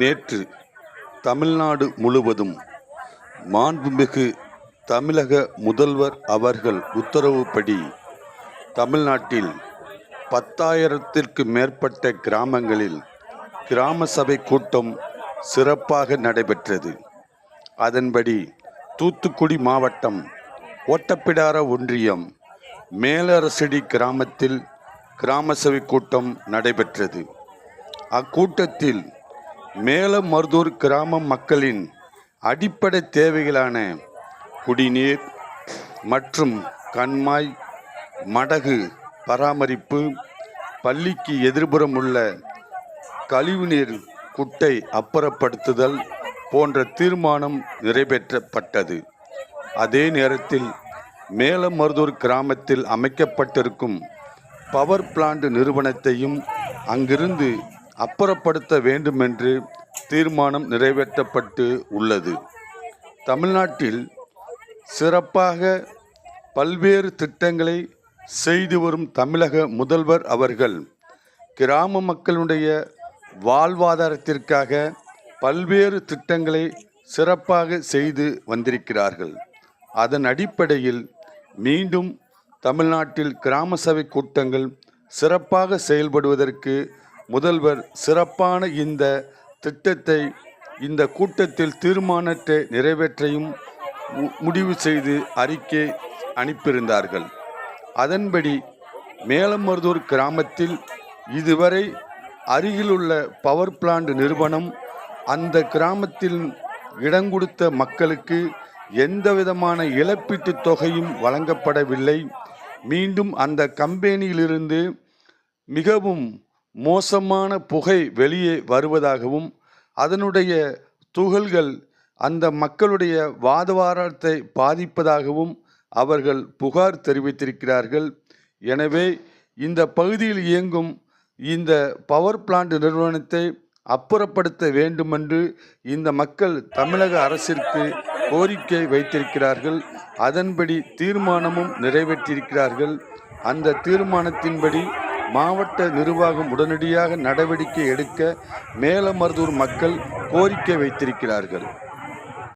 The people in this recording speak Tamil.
நேற்று தமிழ்நாடு முழுவதும் மாண்புமிகு தமிழக முதல்வர் அவர்கள் உத்தரவுப்படி தமிழ்நாட்டில் பத்தாயிரத்திற்கு மேற்பட்ட கிராமங்களில் கிராம சபை கூட்டம் சிறப்பாக நடைபெற்றது. அதன்படி தூத்துக்குடி மாவட்டம் ஓட்டப்பிடார ஒன்றியம் மேலரசடி கிராமத்தில் கிராம சபை கூட்டம் நடைபெற்றது. அக்கூட்டத்தில் மேலமருதூர் கிராம மக்களின் அடிப்படை தேவைகளான குடிநீர் மற்றும் கண்மாய் மடகு பராமரிப்பு பள்ளிக்கு எதிர்புறம் உள்ள கழிவுநீர் குட்டை அப்புறப்படுத்துதல் போன்ற தீர்மானம் நிறைவேற்றப்பட்டது. அதே நேரத்தில் மேலமருதூர் கிராமத்தில் அமைக்கப்பட்டிருக்கும் பவர் பிளான்ட் நிறுவனத்தையும் அங்கிருந்து அப்புறப்படுத்த வேண்டுமென்று தீர்மானம் நிறைவேற்றப்பட்டு உள்ளது. தமிழ்நாட்டில் சிறப்பாக பல்வேறு திட்டங்களை செய்து வரும் தமிழக முதல்வர் அவர்கள் கிராம மக்களுடைய வாழ்வாதாரத்திற்காக பல்வேறு திட்டங்களை சிறப்பாக செய்து வந்திருக்கிறார்கள். அதன் அடிப்படையில் மீண்டும் தமிழ்நாட்டில் கிராம சபை கூட்டங்கள் சிறப்பாக செயல்படுவதற்கு முதல்வர் சிறப்பான இந்த திட்டத்தை இந்த கூட்டத்தில் தீர்மானத்தை நிறைவேற்றையும் மு- முடிவு செய்து அறிக்கை அனுப்பியிருந்தார்கள். அதன்படி மேலமருதூர் கிராமத்தில் இதுவரை அருகிலுள்ள பவர் பிளான்ட் நிறுவனம் அந்த கிராமத்தில் இடம் கொடுத்த மக்களுக்கு எந்த விதமான இழப்பீட்டுத் தொகையும் வழங்கப்படவில்லை. மீண்டும் அந்த கம்பெனியிலிருந்து மிகவும் மோசமான புகை வெளியே வருவதாகவும் அதனுடைய துகள்கள் அந்த மக்களுடைய வாதவாரத்தை பாதிப்பதாகவும் அவர்கள் புகார் தெரிவித்திருக்கிறார்கள். எனவே இந்த பகுதியில் இயங்கும் இந்த பவர் பிளான்ட் நிறுவனத்தை அப்புறப்படுத்த வேண்டுமென்று இந்த மக்கள் தமிழக அரசிற்கு கோரிக்கை வைத்திருக்கிறார்கள். அதன்படி தீர்மானமும் நிறைவேற்றியிருக்கிறார்கள். அந்த தீர்மானத்தின்படி மாவட்ட நிர்வாகம் உடனடியாக நடவடிக்கை எடுக்க மேலமருதூர் மக்கள் கோரிக்கை வைத்திருக்கிறார்கள்.